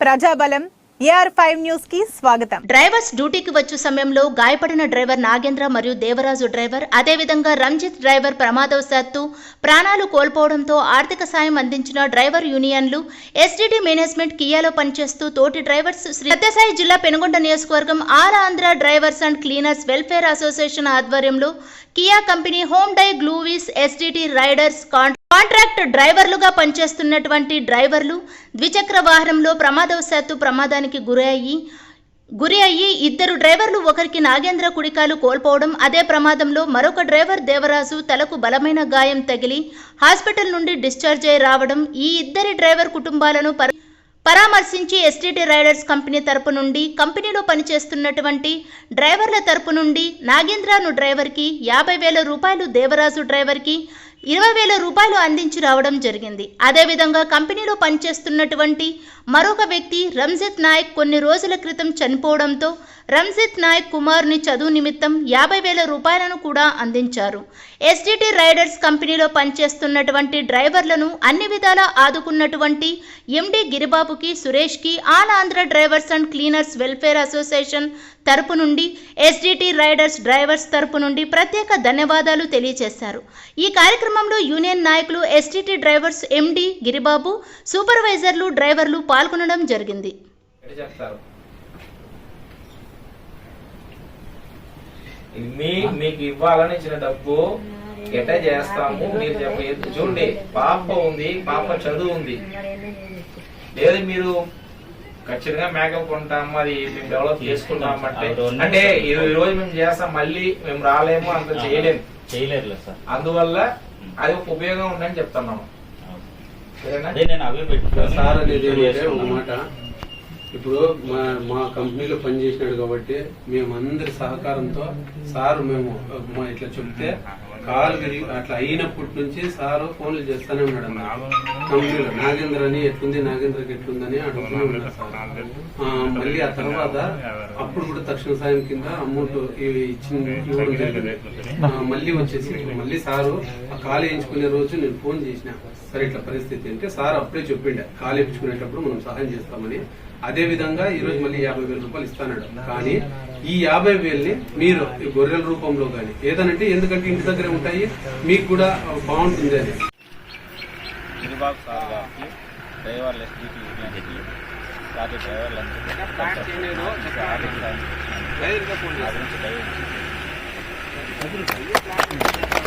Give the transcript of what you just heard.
ప్రజాబలం AR five న్యూస్కి స్వాగతం. Drivers డ్యూటీకి వచ్చు సమయంలో గాయపడిన డ్రైవర్ నాగేంద్ర మరియు దేవరాజు డ్రైవర్ అదేవిధంగా రంజిత్ డ్రైవర్ ప్రమాదవశాత్తు ప్రాణాలు కోల్పోవడంతో ఆర్థిక సాయం అందించిన డ్రైవర్ యూనియన్లు ఎస్డిడి మేనేజ్మెంట్ కియాలో పనిచేస్తూ తోటి డ్రైవర్స్ శ్రీ సత్యసాయి జిల్లా పెనుగొండ నియోజకవర్గం all Andhra drivers and cleaners welfare association ఆధ్వర్యంలో Kia company home die గ్లూవీస్ SDT riders contract contract డ్రైవర్లుగా పనిచేస్తున్నటువంటి డ్రైవర్లు ద్విచక్ర వాహనంలో ప్రమాదవశాత్తు ప్రమాదానికి గురి అయ్యి గురి అయ్యి ఇద్దరు డ్రైవర్లు ఒకరికి నాగేంద్ర కుడికాలు కోల్పోవడం అదే ప్రమాదంలో మరొక డ్రైవర్ దేవరాజు తలకు బలమైన గాయం తగిలి హాస్పిటల్ నుండి డిశ్చార్జ్ అయి రావడం ఈ ఇద్దరి డ్రైవర్ కుటుంబాలను పరామర్శించి ఎస్టీటీ రైడర్స్ కంపెనీ తరపు నుండి కంపెనీలో పనిచేస్తున్నటువంటి డ్రైవర్ల తరపు నుండి నాగేంద్రను డ్రైవర్కి యాభై వేల రూపాయలు దేవరాజు డ్రైవర్కి ఇరవై వేల రూపాయలు అందించి రావడం జరిగింది అదేవిధంగా కంపెనీలో పనిచేస్తున్నటువంటి మరొక వ్యక్తి రంజిత్ నాయక్ కొన్ని రోజుల క్రితం చనిపోవడంతో రంజిత్ నాయక్ కుమార్ని చదువు నిమిత్తం యాభై వేల రూపాయలను కూడా అందించారు. ఎస్డిటి రైడర్స్ కంపెనీలో పనిచేస్తున్నటువంటి డ్రైవర్లను అన్ని విధాలా ఆదుకున్నటువంటి ఎండి గిరిబాబుకి సురేష్కి all Andhra drivers and cleaners welfare association తరపు నుండి ఎస్డిటి రైడర్స్ డ్రైవర్స్ తరపు నుండి ప్రత్యేక ధన్యవాదాలు తెలియజేశారు. ఈ కార్యక్రమం కార్యక్రమంలో యూనియన్ నాయకులు ఎస్టిటి డ్రైవర్స్ ఎండి గిరిబాబు సూపర్వైజర్లు డ్రైవర్లు పాల్గొనడం జరిగింది. మీ మీకు ఇవ్వాలని ఇచ్చిన డబ్బు ఎట్లా చేస్తాము? మీరు చెప్ప చూడండి పాప ఉంది పాప చదువు ఉంది. లేదు మీరు ఖచ్చితంగా మేకప్ కొంటాం అది మేము డెవలప్ చేసుకుంటాం అంటే అంటే ఈ ఈ రోజు మేము చేస్తాం మళ్ళీ మేము రాలేము అంత చేయలేము. చేయలేరులే సార్. అందువల్ల అది ఒక ఉపయోగం ఉందని చెప్తున్నాము. సరేనా? అదే నేను అవే పెట్టుకొని సార్ అనేది షూట్ ఏంటంటే ఒక చేసుకున్నాను. మాట. ఇప్పుడు మా మా కంపెనీలో పనిచేసినాడు కాబట్టి మేమందరి సహకారంతో సార్ మేము మా ఇట్లా చెప్తే కాలు విరిగి అట్లా అయినప్పటి నుంచి సారు ఫోన్లు చేస్తానే ఉన్నాడు అన్న. కంపెనీలో నాగేంద్ర అని ఎట్లుంది నాగేంద్రకి ఎట్లుందని అడుగుతూనే ఉన్నాడు సార్. మళ్ళీ ఆ తర్వాత అప్పుడు కూడా తక్షణ సాయం కింద అమౌంట్ ఇవి ఇచ్చిన ఇవ్వడం జరిగింది. ఆ, మళ్ళీ వచ్చేసి మళ్ళీ సారు ఆ కాలు వేయించుకునే రోజు నేను ఫోన్ చేసిన. సరే ఇట్లా పరిస్థితి అంటే సార్ అప్పుడే చెప్పిండే. కాలు వేయించుకునేటప్పుడు మనం సహాయం చేస్తామని. అదే విధంగా ఈ రోజు మళ్ళీ యాభై వేల రూపాయలు ఇస్తానడు కానీ ఈ యాభై వేల్ని మీరు ఈ గొర్రెల రూపంలో కానీ ఏదనంటే ఎందుకంటే ఇంటి దగ్గర ఉంటాయి మీకు కూడా బాగుంటుంది అని. గిరిబాబు సార్ గారికి యూనియన్కి డ్రైవర్లందరికీ ఆర్థిక